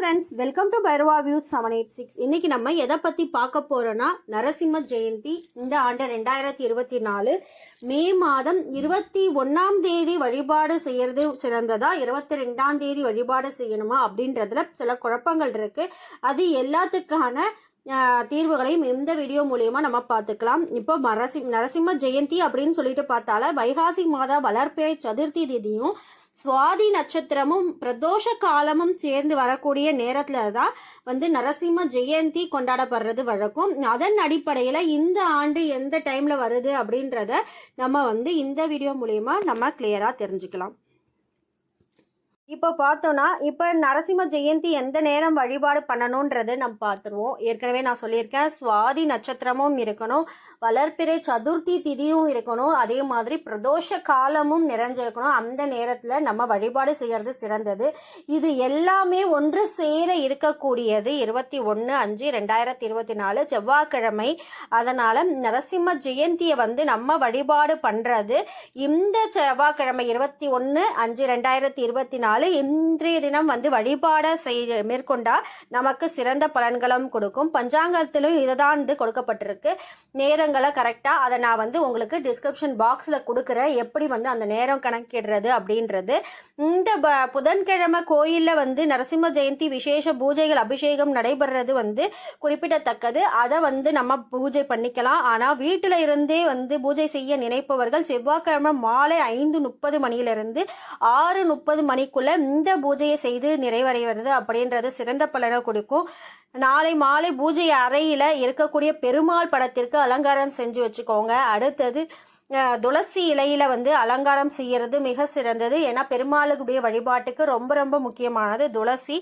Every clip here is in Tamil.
Friends welcome to Bhairava view seven eight six இன்னைக்கு நம்ம எதை பற்றி பார்க்க போகிறோன்னா நரசிம்ம ஜெயந்தி இந்த ஆண்டு ரெண்டாயிரத்தி இருபத்தி நாலு மே மாதம் இருபத்தி ஒன்றாம் தேதி வழிபாடு செய்யறது சிறந்ததா? இருபத்தி ரெண்டாம் தேதி வழிபாடு செய்யணுமா? அப்படின்றதுல சில குழப்பங்கள் இருக்கு. அது எல்லாத்துக்கான தீர்வுகளையும் இந்த வீடியோ மூலியமா நம்ம பார்த்துக்கலாம். இப்போ மரசி நரசிம்ம ஜெயந்தி அப்படின்னு சொல்லிட்டு பார்த்தால வைகாசி மாத வளர்ப்பிறை சதுர்த்தி திதியும் சுவாதி நட்சத்திரமும் பிரதோஷ காலமும் சேர்ந்து வரக்கூடிய நேரத்தில் தான் வந்து நரசிம்ம ஜெயந்தி கொண்டாடப்படுறது வழக்கம். அதன் அடிப்படையில் இந்த ஆண்டு எந்த டைமில் வருது அப்படின்றத நம்ம வந்து இந்த வீடியோ மூலயமா நம்ம கிளியராக தெரிஞ்சுக்கலாம். இப்போ பார்த்தோன்னா இப்போ நரசிம்ம ஜெயந்தி எந்த நேரம் வழிபாடு பண்ணணுன்றது நம்ம பார்த்துருவோம். ஏற்கனவே நான் சொல்லியிருக்கேன் சுவாதி நட்சத்திரமும் இருக்கணும் வளர்ப்பிறை சதுர்த்தி திதியும் இருக்கணும் அதே மாதிரி பிரதோஷ காலமும் நிறைஞ்சிருக்கணும். அந்த நேரத்தில் நம்ம வழிபாடு செய்கிறது சிறந்தது. இது எல்லாமே ஒன்று சேர இருக்கக்கூடியது. இருபத்தி ஒன்று அஞ்சு ரெண்டாயிரத்தி இருபத்தி நாலு செவ்வாய்க்கிழமை. அதனால் நரசிம்ம ஜெயந்தியை வந்து நம்ம வழிபாடு பண்ணுறது இந்த செவ்வாய்க்கிழமை இருபத்தி ஒன்று அஞ்சு ரெண்டாயிரத்தி இருபத்தி நாலு இன்றைய தினம் வந்து வழிபாட செய் மேற்கொண்டால் நமக்கு சிறந்த பலன்களும் கொடுக்கும். பஞ்சாங்கத்திலும் இதுதான் வந்து கொடுக்கப்பட்டிருக்கு. நேரங்களை கரெக்டாக அதை நான் வந்து உங்களுக்கு டிஸ்கிரிப்ஷன் பாக்ஸில் கொடுக்குறேன். எப்படி வந்து அந்த நேரம் கணக்கிடுறது அப்படின்றது. இந்த ப புதன்கிழமை கோயிலில் வந்து நரசிம்ம ஜெயந்தி விசேஷ பூஜைகள் அபிஷேகம் நடைபெறது வந்து குறிப்பிடத்தக்கது. அதை வந்து நம்ம பூஜை பண்ணிக்கலாம். ஆனால் வீட்டில் இருந்தே வந்து பூஜை செய்ய நினைப்பவர்கள் செவ்வாய்க்கிழமை மாலை ஐந்து முப்பது மணியிலிருந்து ஆறு முப்பது மணிக்குள்ள இந்த பூஜையை செய்து நிறைவடைவது அப்படின்றது சிறந்த பலனை கொடுக்கும். நாளை மாலை பூஜை அறையில் இருக்கக்கூடிய பெருமாள் படத்திற்கு அலங்காரம் செஞ்சு வச்சுக்கோங்க. அடுத்தது துளசி இலையில் வந்து அலங்காரம் செய்கிறது மிக சிறந்தது. ஏன்னா பெருமாளுக்குடைய வழிபாட்டுக்கு ரொம்ப ரொம்ப முக்கியமானது துளசி.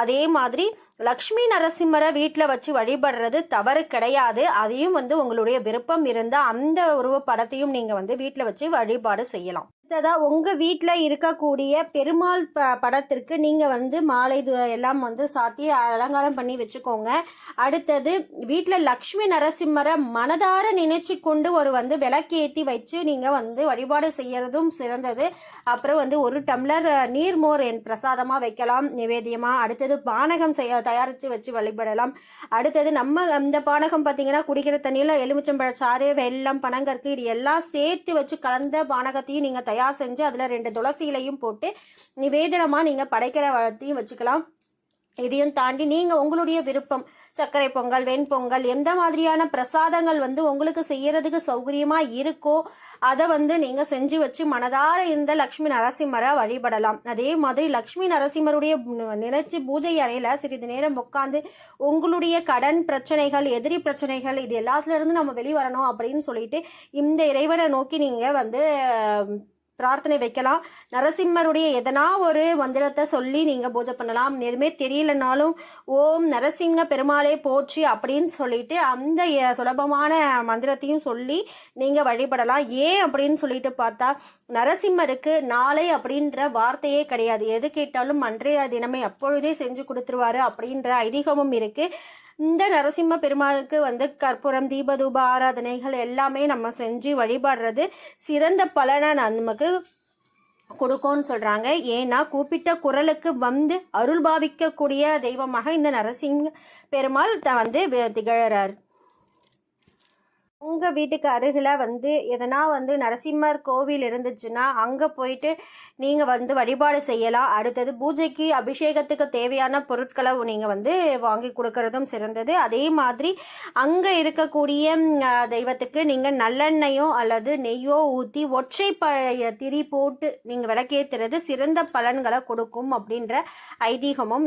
அதே மாதிரி லக்ஷ்மி நரசிம்மரை வீட்டில் வச்சு வழிபடுறது தவறு கிடையாது. அதையும் வந்து உங்களுடைய விருப்பம் இருந்தால் அந்த உருவ படத்தையும் நீங்கள் வந்து வீட்டில் வச்சு வழிபாடு செய்யலாம். அடுத்ததாக உங்கள் வீட்டில் இருக்கக்கூடிய பெருமாள் ப படத்திற்கு நீங்கள் வந்து மாலை எல்லாம் வந்து சாத்தி அலங்காரம் பண்ணி வச்சுக்கோங்க. அடுத்தது வீட்டில் லக்ஷ்மி நரசிம்மரை மனதார நினைச்சு கொண்டு ஒரு வந்து விளக்கேற்றி வச்சு நீங்கள் வந்து வழிபாடு செய்கிறதும் சிறந்தது. அப்புறம் வந்து ஒரு டம்ளர் நீர்மோர் என் பிரசாதமாக வைக்கலாம் நிவேதியமாக அடுத்தது பானகம் செய்ய தயாரித்து வச்சு வழிபடலாம். அடுத்தது நம்ம இந்த பானகம் பார்த்தீங்கன்னா குடிக்கிற தண்ணியில் எலுமிச்சம்பழ சாறு வெள்ளம் பனங்கற்கு இது எல்லாம் சேர்த்து வச்சு கலந்த பானகத்தையும் நீங்கள் தயார் செஞ்சு அதில் ரெண்டு துளசி இலையும் போட்டு நிவேதனமாக நீங்கள் படைக்கிற வளத்தையும் வச்சுக்கலாம். இதையும் தாண்டி நீங்கள் உங்களுடைய விருப்பம் சர்க்கரை பொங்கல் வெண்பொங்கல் எந்த மாதிரியான பிரசாதங்கள் வந்து உங்களுக்கு செய்யறதுக்கு சௌகரியமாக இருக்கோ அதை வந்து நீங்கள் செஞ்சு வச்சு மனதார இந்த லக்ஷ்மி நரசிம்மரை வழிபடலாம். அதே மாதிரி லக்ஷ்மி நரசிம்மருடைய நினைச்சு பூஜை அறையில் சிறிது நேரம் உட்காந்து உங்களுடைய கடன் பிரச்சனைகள் எதிரி பிரச்சனைகள் இது எல்லாத்துலேருந்து நம்ம வெளிவரணும் அப்படின்னு சொல்லிட்டு இந்த இறைவனை நோக்கி நீங்கள் வந்து பிரார்த்தனை வைக்கலாம். நரசிம்மருடைய எதனா ஒரு மந்திரத்தை சொல்லி நீங்கள் பூஜை பண்ணலாம். எதுவுமே தெரியலனாலும் ஓம் நரசிங்க பெருமாளே போற்றி அப்படின்னு சொல்லிட்டு அந்த சுலபமான மந்திரத்தையும் சொல்லி நீங்கள் வழிபடலாம். ஏன் அப்படின்னு சொல்லிட்டு பார்த்தா நரசிம்மருக்கு நாளை அப்படின்ற வார்த்தையே கிடையாது. எது கேட்டாலும் அன்றைய தினமே அப்பொழுதே செஞ்சு கொடுத்துருவாரு அப்படின்ற ஐதீகமும் இருக்குது இந்த நரசிம்ம பெருமாளுக்கு வந்து கற்பூரம் தீபதூப ஆராதனைகள் எல்லாமே நம்ம செஞ்சு வழிபடுறது சிறந்த பலனை நமக்கு கொடுக்கும்னு சொல்கிறாங்க ஏன்னா கூப்பிட்ட குரலுக்கு வந்து அருள் பாவிக்கக்கூடிய தெய்வமாக இந்த நரசிங்க பெருமாள் வந்து திகழறார். உங்கள் வீட்டுக்கு அருகில் வந்து எதனா வந்து நரசிம்மர் கோவில் இருந்துச்சுன்னா அங்கே போயிட்டு நீங்கள் வந்து வழிபாடு செய்யலாம். அடுத்தது பூஜைக்கு அபிஷேகத்துக்கு தேவையான பொருட்களை நீங்கள் வந்து வாங்கி கொடுக்கறதும் சிறந்தது. அதே மாதிரி அங்கே இருக்கக்கூடிய தெய்வத்துக்கு நீங்கள் நல்லெண்ணெயோ அல்லது நெய்யோ ஊற்றி ஒற்றை ப திரி போட்டு நீங்கள் விளக்கேற்றுறது சிறந்த பலன்களை கொடுக்கும் அப்படின்ற ஐதீகமும்